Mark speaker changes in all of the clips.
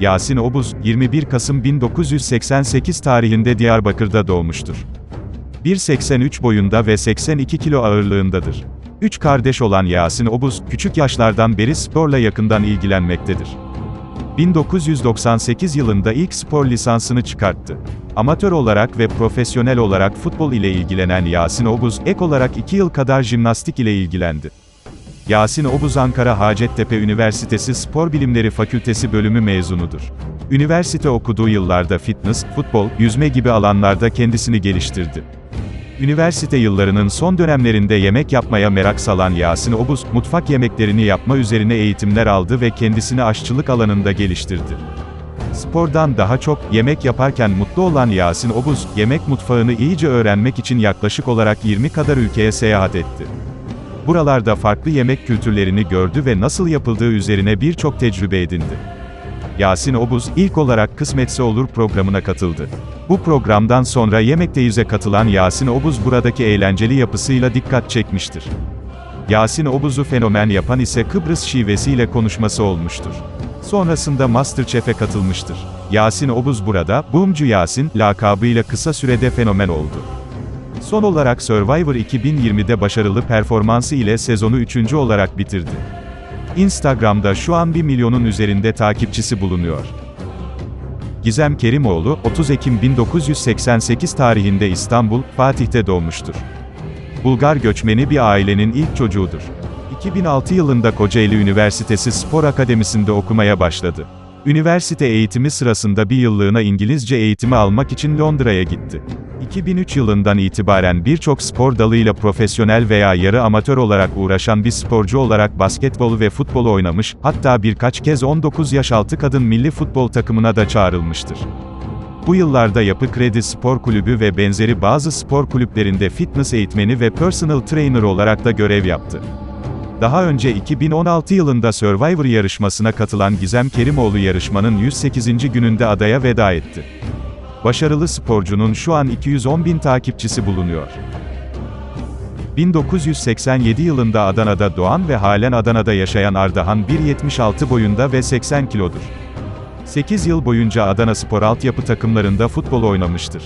Speaker 1: Yasin Obuz, 21 Kasım 1988 tarihinde Diyarbakır'da doğmuştur. 1.83 boyunda ve 82 kilo ağırlığındadır. Üç kardeş olan Yasin Obuz, küçük yaşlardan beri sporla yakından ilgilenmektedir. 1998 yılında ilk spor lisansını çıkarttı. Amatör olarak ve profesyonel olarak futbol ile ilgilenen Yasin Obuz, ek olarak 2 yıl kadar jimnastik ile ilgilendi. Yasin Obuz Ankara Hacettepe Üniversitesi Spor Bilimleri Fakültesi bölümü mezunudur. Üniversite okuduğu yıllarda fitness, futbol, yüzme gibi alanlarda kendisini geliştirdi. Üniversite yıllarının son dönemlerinde yemek yapmaya merak salan Yasin Obuz, mutfak yemeklerini yapma üzerine eğitimler aldı ve kendisini aşçılık alanında geliştirdi. Spordan daha çok, yemek yaparken mutlu olan Yasin Obuz, yemek mutfağını iyice öğrenmek için yaklaşık olarak 20 kadar ülkeye seyahat etti. Buralarda farklı yemek kültürlerini gördü ve nasıl yapıldığı üzerine birçok tecrübe edindi. Yasin Obuz, ilk olarak Kısmetse Olur programına katıldı. Bu programdan sonra Yemekte katılan Yasin Obuz buradaki eğlenceli yapısıyla dikkat çekmiştir. Yasin Obuz'u fenomen yapan ise Kıbrıs şivesiyle konuşması olmuştur. Sonrasında Masterchef'e katılmıştır. Yasin Obuz burada, Boomcu Yasin, lakabıyla kısa sürede fenomen oldu. Son olarak Survivor 2020'de başarılı performansı ile sezonu 3. olarak bitirdi. Instagram'da şu an 1 milyonun üzerinde takipçisi bulunuyor. Gizem Kerimoğlu, 30 Ekim 1988 tarihinde İstanbul, Fatih'te doğmuştur. Bulgar göçmeni bir ailenin ilk çocuğudur. 2006 yılında Kocaeli Üniversitesi Spor Akademisi'nde okumaya başladı. Üniversite eğitimi sırasında bir yıllığına İngilizce eğitimi almak için Londra'ya gitti. 2003 yılından itibaren birçok spor dalıyla profesyonel veya yarı amatör olarak uğraşan bir sporcu olarak basketbolu ve futbolu oynamış, hatta birkaç kez 19 yaş altı kadın milli futbol takımına da çağrılmıştır. Bu yıllarda Yapı Kredi Spor Kulübü ve benzeri bazı spor kulüplerinde fitness eğitmeni ve personal trainer olarak da görev yaptı. Daha önce 2016 yılında Survivor yarışmasına katılan Gizem Kerimoğlu yarışmanın 108. gününde adaya veda etti. Başarılı sporcunun şu an 210 bin takipçisi bulunuyor. 1987 yılında Adana'da doğan ve halen Adana'da yaşayan Ardahan 1.76 boyunda ve 80 kilodur. 8 yıl boyunca Adana Spor altyapı takımlarında futbol oynamıştır.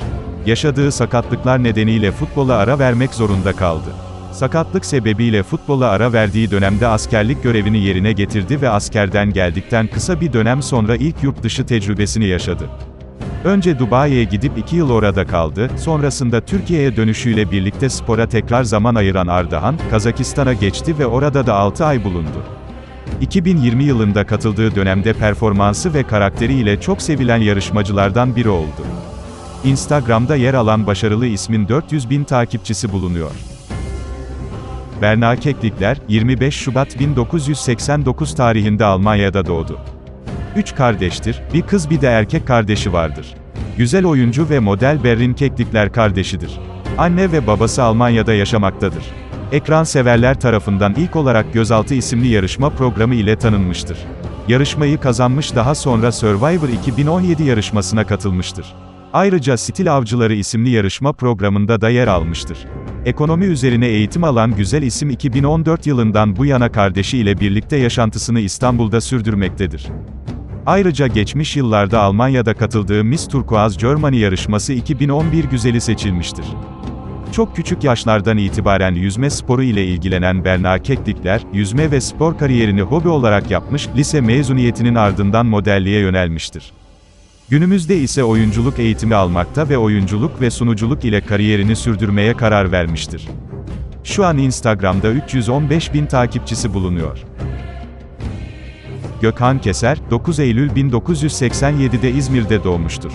Speaker 1: Yaşadığı sakatlıklar nedeniyle futbola ara vermek zorunda kaldı. Sakatlık sebebiyle futbola ara verdiği dönemde askerlik görevini yerine getirdi ve askerden geldikten kısa bir dönem sonra ilk yurt dışı tecrübesini yaşadı. Önce Dubai'ye gidip 2 yıl orada kaldı, sonrasında Türkiye'ye dönüşüyle birlikte spora tekrar zaman ayıran Ardahan, Kazakistan'a geçti ve orada da 6 ay bulundu. 2020 yılında katıldığı dönemde performansı ve karakteriyle çok sevilen yarışmacılardan biri oldu. Instagram'da yer alan başarılı ismin 400 bin takipçisi bulunuyor. Berna Keklikler, 25 Şubat 1989 tarihinde Almanya'da doğdu. Üç kardeştir, bir kız bir de erkek kardeşi vardır. Güzel oyuncu ve model Berrin Keklikler kardeşidir. Anne ve babası Almanya'da yaşamaktadır. Ekran severler tarafından ilk olarak Gözaltı isimli yarışma programı ile tanınmıştır. Yarışmayı kazanmış daha sonra Survivor 2017 yarışmasına katılmıştır. Ayrıca Stil Avcıları isimli yarışma programında da yer almıştır. Ekonomi üzerine eğitim alan güzel isim 2014 yılından bu yana kardeşi ile birlikte yaşantısını İstanbul'da sürdürmektedir. Ayrıca geçmiş yıllarda Almanya'da katıldığı Miss Turkuaz Germany yarışması 2011 güzeli seçilmiştir. Çok küçük yaşlardan itibaren yüzme sporu ile ilgilenen Berna Keklikler, yüzme ve spor kariyerini hobi olarak yapmış, lise mezuniyetinin ardından modelliğe yönelmiştir. Günümüzde ise oyunculuk eğitimi almakta ve oyunculuk ve sunuculuk ile kariyerini sürdürmeye karar vermiştir. Şu an Instagram'da 315 bin takipçisi bulunuyor. Gökhan Keser, 9 Eylül 1987'de İzmir'de doğmuştur.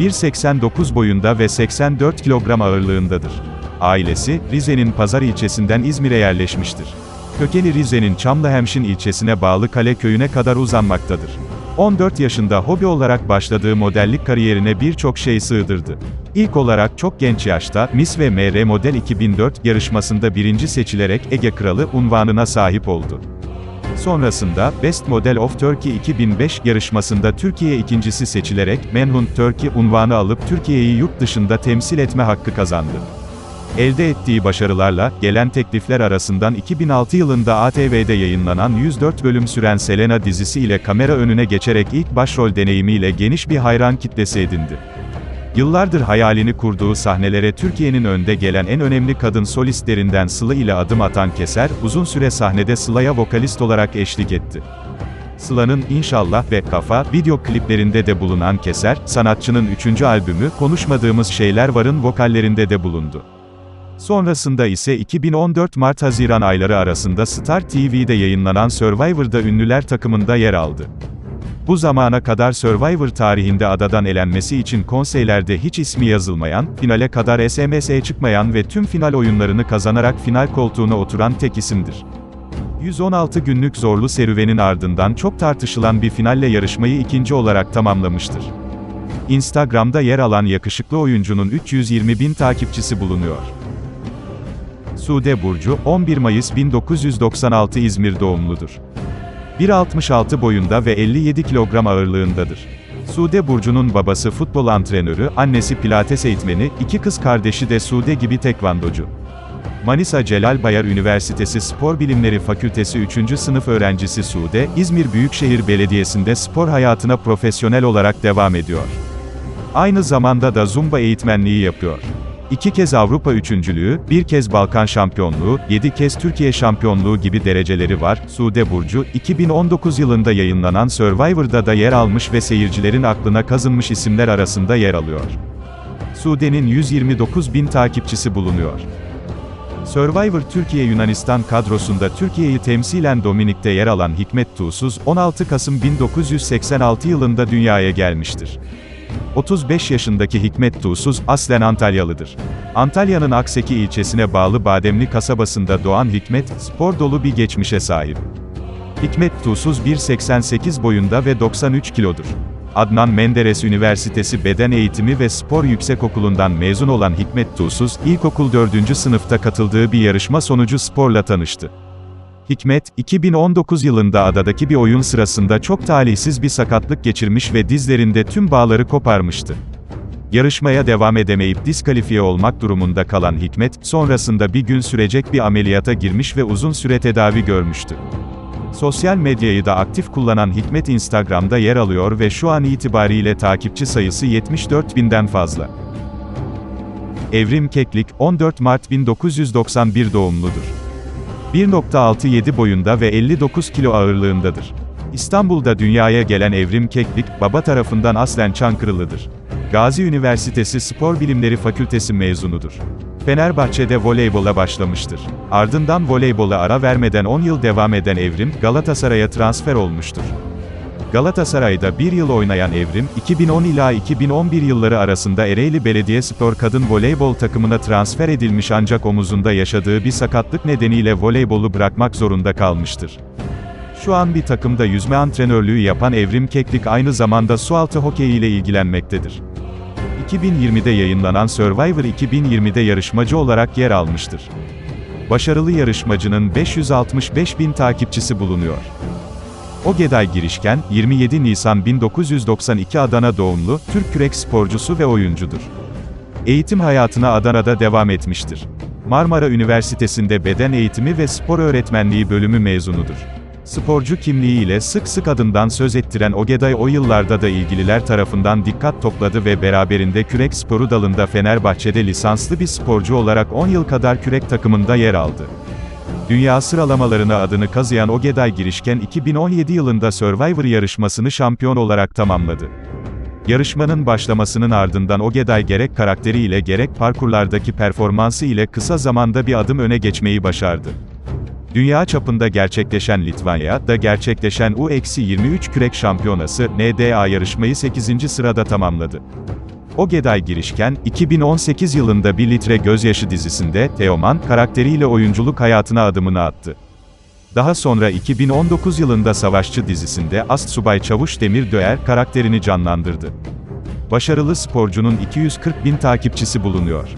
Speaker 1: 1.89 boyunda ve 84 kilogram ağırlığındadır. Ailesi, Rize'nin Pazar ilçesinden İzmir'e yerleşmiştir. Kökeni Rize'nin Çamlıhemşin ilçesine bağlı Kale köyüne kadar uzanmaktadır. 14 yaşında hobi olarak başladığı modellik kariyerine birçok şey sığdırdı. İlk olarak çok genç yaşta, Miss ve MR Model 2004 yarışmasında birinci seçilerek Ege Kralı unvanına sahip oldu. Sonrasında, Best Model of Turkey 2005 yarışmasında Türkiye ikincisi seçilerek Manhunt Turkey unvanı alıp Türkiye'yi yurt dışında temsil etme hakkı kazandı. Elde ettiği başarılarla, gelen teklifler arasından 2006 yılında ATV'de yayınlanan 104 bölüm süren Selena dizisi ile kamera önüne geçerek ilk başrol deneyimiyle geniş bir hayran kitlesi edindi. Yıllardır hayalini kurduğu sahnelere Türkiye'nin önde gelen en önemli kadın solistlerinden Sıla ile adım atan Keser, uzun süre sahnede Sıla'ya vokalist olarak eşlik etti. Sıla'nın İnşallah ve Kafa video kliplerinde de bulunan Keser, sanatçının üçüncü albümü Konuşmadığımız Şeyler Var'ın vokallerinde de bulundu. Sonrasında ise 2014 Mart-Haziran ayları arasında Star TV'de yayınlanan Survivor'da ünlüler takımında yer aldı. Bu zamana kadar Survivor tarihinde adadan elenmesi için konseylerde hiç ismi yazılmayan, finale kadar SMS'e çıkmayan ve tüm final oyunlarını kazanarak final koltuğuna oturan tek isimdir. 116 günlük zorlu serüvenin ardından çok tartışılan bir finalle yarışmayı ikinci olarak tamamlamıştır. Instagram'da yer alan yakışıklı oyuncunun 320 bin takipçisi bulunuyor. Sude Burcu, 11 Mayıs 1996 İzmir doğumludur. 1.66 boyunda ve 57 kilogram ağırlığındadır. Sude Burcu'nun babası futbol antrenörü, annesi pilates eğitmeni, iki kız kardeşi de Sude gibi tekvandocu. Manisa Celal Bayar Üniversitesi Spor Bilimleri Fakültesi 3. sınıf öğrencisi Sude, İzmir Büyükşehir Belediyesi'nde spor hayatına profesyonel olarak devam ediyor. Aynı zamanda da Zumba eğitmenliği yapıyor. İki kez Avrupa üçüncülüğü, bir kez Balkan şampiyonluğu, yedi kez Türkiye şampiyonluğu gibi dereceleri var. Sude Burcu, 2019 yılında yayınlanan Survivor'da da yer almış ve seyircilerin aklına kazınmış isimler arasında yer alıyor. Sude'nin 129 bin takipçisi bulunuyor. Survivor Türkiye Yunanistan kadrosunda Türkiye'yi temsilen Dominik'te yer alan Hikmet Tuğsuz, 16 Kasım 1986 yılında dünyaya gelmiştir. 35 yaşındaki Hikmet Tuğsuz, aslen Antalyalıdır. Antalya'nın Akseki ilçesine bağlı Bademli kasabasında doğan Hikmet, spor dolu bir geçmişe sahip. Hikmet Tuğsuz 1.88 boyunda ve 93 kilodur. Adnan Menderes Üniversitesi Beden Eğitimi ve Spor Yüksekokulu'ndan mezun olan Hikmet Tuğsuz, ilkokul 4. sınıfta katıldığı bir yarışma sonucu sporla tanıştı. Hikmet, 2019 yılında adadaki bir oyun sırasında çok talihsiz bir sakatlık geçirmiş ve dizlerinde tüm bağları koparmıştı. Yarışmaya devam edemeyip diskalifiye olmak durumunda kalan Hikmet, sonrasında bir gün sürecek bir ameliyata girmiş ve uzun süre tedavi görmüştü. Sosyal medyayı da aktif kullanan Hikmet Instagram'da yer alıyor ve şu an itibariyle takipçi sayısı 74 binden fazla. Evrim Keklik, 14 Mart 1991 doğumludur. 1.67 boyunda ve 59 kilo ağırlığındadır. İstanbul'da dünyaya gelen Evrim Keklik, baba tarafından aslen Çankırılıdır. Gazi Üniversitesi Spor Bilimleri Fakültesi mezunudur. Fenerbahçe'de voleybola başlamıştır. Ardından voleybola ara vermeden 10 yıl devam eden Evrim, Galatasaray'a transfer olmuştur. Galatasaray'da bir yıl oynayan Evrim, 2010 ila 2011 yılları arasında Ereğli Belediyespor kadın voleybol takımına transfer edilmiş ancak omuzunda yaşadığı bir sakatlık nedeniyle voleybolu bırakmak zorunda kalmıştır. Şu an bir takımda yüzme antrenörlüğü yapan Evrim Keklik aynı zamanda sualtı hokeyi ile ilgilenmektedir. 2020'de yayınlanan Survivor 2020'de yarışmacı olarak yer almıştır. Başarılı yarışmacının 565 bin takipçisi bulunuyor. Ogeday Girişken, 27 Nisan 1992 Adana doğumlu, Türk kürek sporcusu ve oyuncudur. Eğitim hayatına Adana'da devam etmiştir. Marmara Üniversitesi'nde beden eğitimi ve spor öğretmenliği bölümü mezunudur. Sporcu kimliğiyle sık sık adından söz ettiren Ogeday o yıllarda da ilgililer tarafından dikkat topladı ve beraberinde kürek sporu dalında Fenerbahçe'de lisanslı bir sporcu olarak 10 yıl kadar kürek takımında yer aldı. Dünya sıralamalarına adını kazıyan Ogeday Girişken 2017 yılında Survivor yarışmasını şampiyon olarak tamamladı. Yarışmanın başlamasının ardından Ogeday gerek karakteriyle gerek parkurlardaki performansı ile kısa zamanda bir adım öne geçmeyi başardı. Dünya çapında gerçekleşen Litvanya'da gerçekleşen U-23 kürek şampiyonası, NDA yarışmayı 8. sırada tamamladı. Ogeday girişken, 2018 yılında Bir Litre Gözyaşı dizisinde, Teoman, karakteriyle oyunculuk hayatına adımını attı. Daha sonra 2019 yılında Savaşçı dizisinde Astsubay Çavuş Demir Döer karakterini canlandırdı. Başarılı sporcunun 240 bin takipçisi bulunuyor.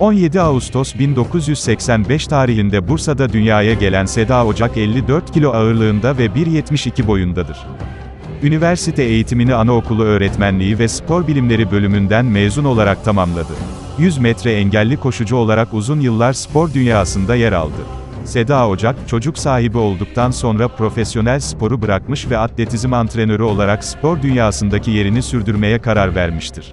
Speaker 1: 17 Ağustos 1985 tarihinde Bursa'da dünyaya gelen Seda Ocak 54 kilo ağırlığında ve 1.72 boyundadır. Üniversite eğitimini anaokulu öğretmenliği ve spor bilimleri bölümünden mezun olarak tamamladı. 100 metre engelli koşucu olarak uzun yıllar spor dünyasında yer aldı. Seda Ocak, çocuk sahibi olduktan sonra profesyonel sporu bırakmış ve atletizm antrenörü olarak spor dünyasındaki yerini sürdürmeye karar vermiştir.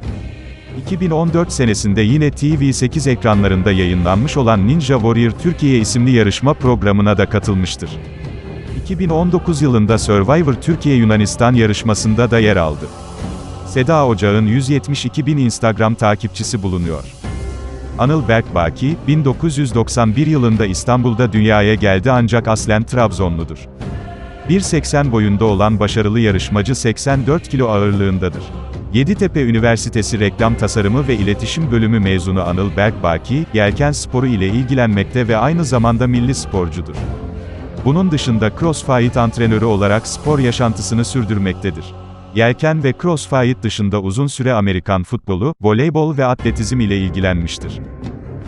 Speaker 1: 2014 senesinde yine TV8 ekranlarında yayınlanmış olan Ninja Warrior Türkiye isimli yarışma programına da katılmıştır. 2019 yılında Survivor Türkiye Yunanistan yarışmasında da yer aldı. Seda Ocağ'ın 172 bin Instagram takipçisi bulunuyor. Anıl Berkbaki, 1991 yılında İstanbul'da dünyaya geldi ancak aslen Trabzonludur. 1.80 boyunda olan başarılı yarışmacı 84 kilo ağırlığındadır. Yeditepe Üniversitesi Reklam Tasarımı ve İletişim Bölümü mezunu Anıl Berkbaki, yelken sporu ile ilgilenmekte ve aynı zamanda milli sporcudur. Bunun dışında crossfit antrenörü olarak spor yaşantısını sürdürmektedir. Yelken ve crossfit dışında uzun süre Amerikan futbolu, voleybol ve atletizm ile ilgilenmiştir.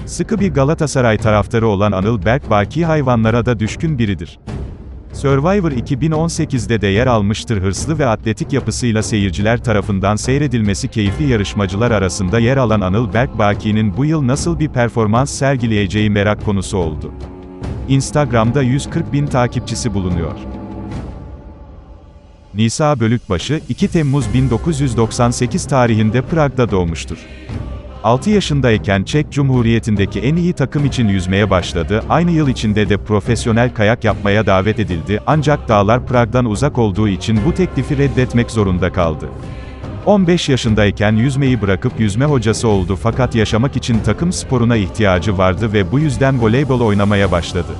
Speaker 1: Sıkı bir Galatasaray taraftarı olan Anıl Berkbaki hayvanlara da düşkün biridir. Survivor 2018'de de yer almıştır hırslı ve atletik yapısıyla seyirciler tarafından seyredilmesi keyifli yarışmacılar arasında yer alan Anıl Berkbaki'nin bu yıl nasıl bir performans sergileyeceği merak konusu oldu. Instagram'da 140 bin takipçisi bulunuyor. Nisa Bölükbaşı, 2 Temmuz 1998 tarihinde Prag'da doğmuştur. 6 yaşındayken Çek Cumhuriyeti'ndeki en iyi takım için yüzmeye başladı, aynı yıl içinde de profesyonel kayak yapmaya davet edildi, ancak dağlar Prag'dan uzak olduğu için bu teklifi reddetmek zorunda kaldı. 15 yaşındayken yüzmeyi bırakıp yüzme hocası oldu fakat yaşamak için takım sporuna ihtiyacı vardı ve bu yüzden voleybol oynamaya başladı.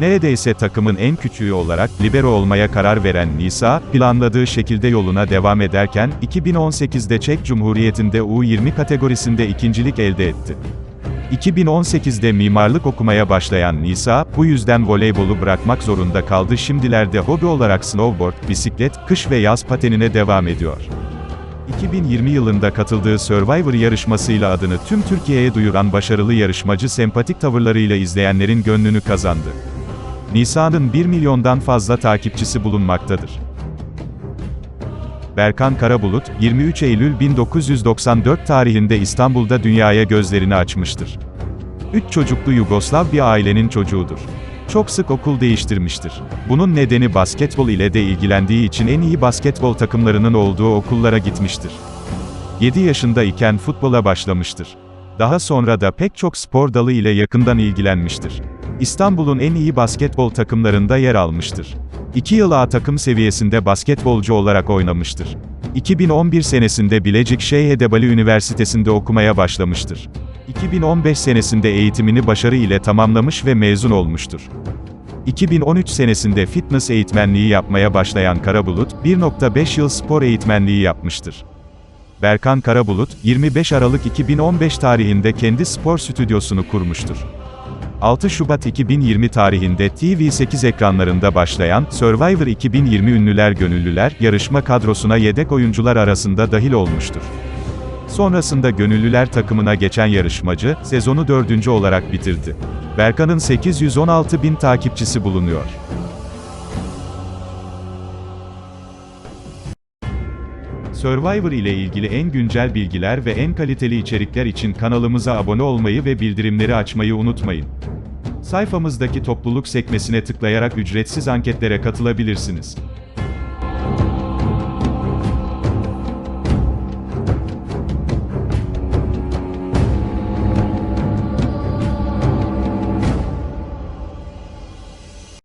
Speaker 1: Neredeyse takımın en küçüğü olarak libero olmaya karar veren Nisa, planladığı şekilde yoluna devam ederken, 2018'de Çek Cumhuriyeti'nde U20 kategorisinde ikincilik elde etti. 2018'de mimarlık okumaya başlayan Nisa, bu yüzden voleybolu bırakmak zorunda kaldı şimdilerde hobi olarak snowboard, bisiklet, kış ve yaz patenine devam ediyor. 2020 yılında katıldığı Survivor yarışmasıyla adını tüm Türkiye'ye duyuran başarılı yarışmacı sempatik tavırlarıyla izleyenlerin gönlünü kazandı. Nisa'nın 1 milyondan fazla takipçisi bulunmaktadır. Berkan Karabulut, 23 Eylül 1994 tarihinde İstanbul'da dünyaya gözlerini açmıştır. Üç çocuklu Yugoslav bir ailenin çocuğudur. Çok sık okul değiştirmiştir. Bunun nedeni basketbol ile de ilgilendiği için en iyi basketbol takımlarının olduğu okullara gitmiştir. 7 yaşında iken futbola başlamıştır. Daha sonra da pek çok spor dalı ile yakından ilgilenmiştir. İstanbul'un en iyi basketbol takımlarında yer almıştır. 2 yıl A takım seviyesinde basketbolcu olarak oynamıştır. 2011 senesinde Bilecik Şeyh Edebali Üniversitesi'nde okumaya başlamıştır. 2015 senesinde eğitimini başarı ile tamamlamış ve mezun olmuştur. 2013 senesinde fitness eğitmenliği yapmaya başlayan Karabulut, 1.5 yıl spor eğitmenliği yapmıştır. Berkan Karabulut, 25 Aralık 2015 tarihinde kendi spor stüdyosunu kurmuştur. 6 Şubat 2020 tarihinde TV8 ekranlarında başlayan Survivor 2020 Ünlüler Gönüllüler yarışma kadrosuna yedek oyuncular arasında dahil olmuştur. Sonrasında gönüllüler takımına geçen yarışmacı, sezonu dördüncü olarak bitirdi. Berkan'ın 816 bin takipçisi bulunuyor. Survivor ile ilgili en güncel bilgiler ve en kaliteli içerikler için kanalımıza abone olmayı ve bildirimleri açmayı unutmayın. Sayfamızdaki topluluk sekmesine tıklayarak ücretsiz anketlere katılabilirsiniz.